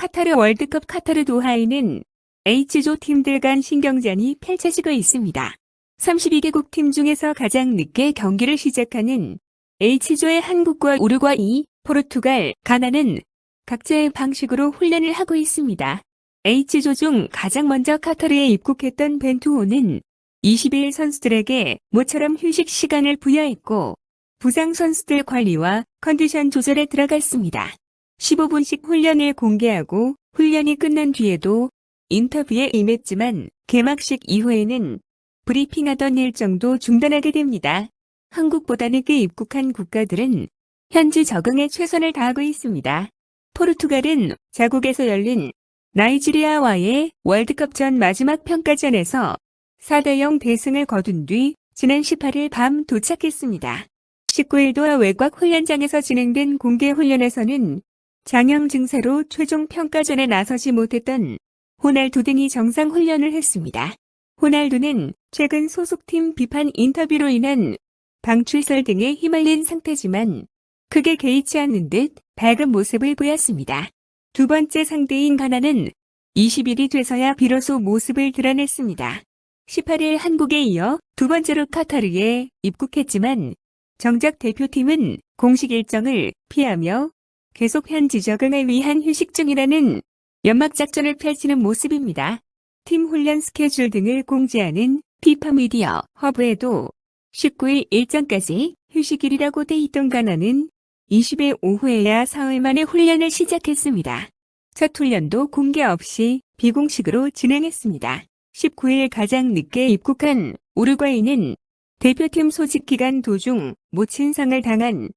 카타르 월드컵 카타르 도하에는 H조 팀들 간 신경전이 펼쳐지고 있습니다. 32개국 팀 중에서 가장 늦게 경기를 시작하는 H조의 한국과 우루과이, 포르투갈, 가나는 각자의 방식으로 훈련을 하고 있습니다. H조 중 가장 먼저 카타르에 입국했던 벤투호는 22일 선수들에게 모처럼 휴식 시간을 부여했고 부상 선수들 관리와 컨디션 조절에 들어갔습니다. 15분씩 훈련을 공개하고 훈련이 끝난 뒤에도 인터뷰에 임했지만 개막식 이후에는 브리핑하던 일정도 중단하게 됩니다. 한국보다 늦게 입국한 국가들은 현지 적응에 최선을 다하고 있습니다. 포르투갈은 자국에서 열린 나이지리아와의 월드컵 전 마지막 평가전에서 4대0 대승을 거둔 뒤 지난 18일 밤 도착했습니다. 19일 도하 외곽 훈련장에서 진행된 공개 훈련에서는 장염 증세로 최종 평가전에 나서지 못했던 호날두 등이 정상 훈련을 했습니다. 호날두는 최근 소속팀 비판 인터뷰로 인한 방출설 등에 휘말린 상태지만 크게 개의치 않는 듯 밝은 모습을 보였습니다. 두 번째 상대인 가나는 20일이 돼서야 비로소 모습을 드러냈습니다. 18일 한국에 이어 두 번째로 카타르에 입국했지만 정작 대표팀은 공식 일정을 피하며 계속 현지 적응을 위한 휴식 중이라는 연막 작전을 펼치는 모습입니다. 팀 훈련 스케줄 등을 공지하는 피파 미디어 허브에도 19일 일정까지 휴식일이라고 돼 있던 가나는 20일 오후에야 사흘 만에 훈련을 시작했습니다. 첫 훈련도 공개 없이 비공식으로 진행했습니다. 19일 가장 늦게 입국한 우루과이는 대표팀 소집 기간 도중 모친상을 당한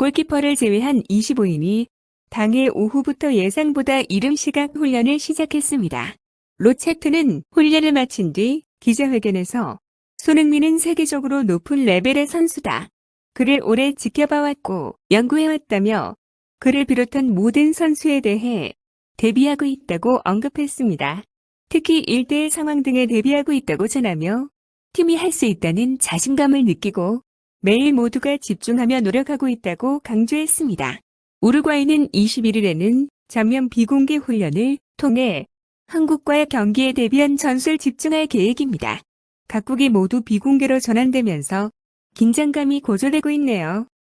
골키퍼를 제외한 25인이 당일 오후부터 예상보다 이른 시각 훈련을 시작했습니다. 로체트는 훈련을 마친 뒤 기자회견에서 손흥민은 세계적으로 높은 레벨의 선수다. 그를 오래 지켜봐왔고 연구해왔다며 그를 비롯한 모든 선수에 대해 대비하고 있다고 언급했습니다. 특히 1대1 상황 등에 대비하고 있다고 전하며 팀이 할 수 있다는 자신감을 느끼고 매일 모두가 집중하며 노력하고 있다고 강조했습니다. 우루과이는 21일에는 전면 비공개 훈련을 통해 한국과의 경기에 대비한 전술 집중할 계획입니다. 각국이 모두 비공개로 전환되면서 긴장감이 고조되고 있네요.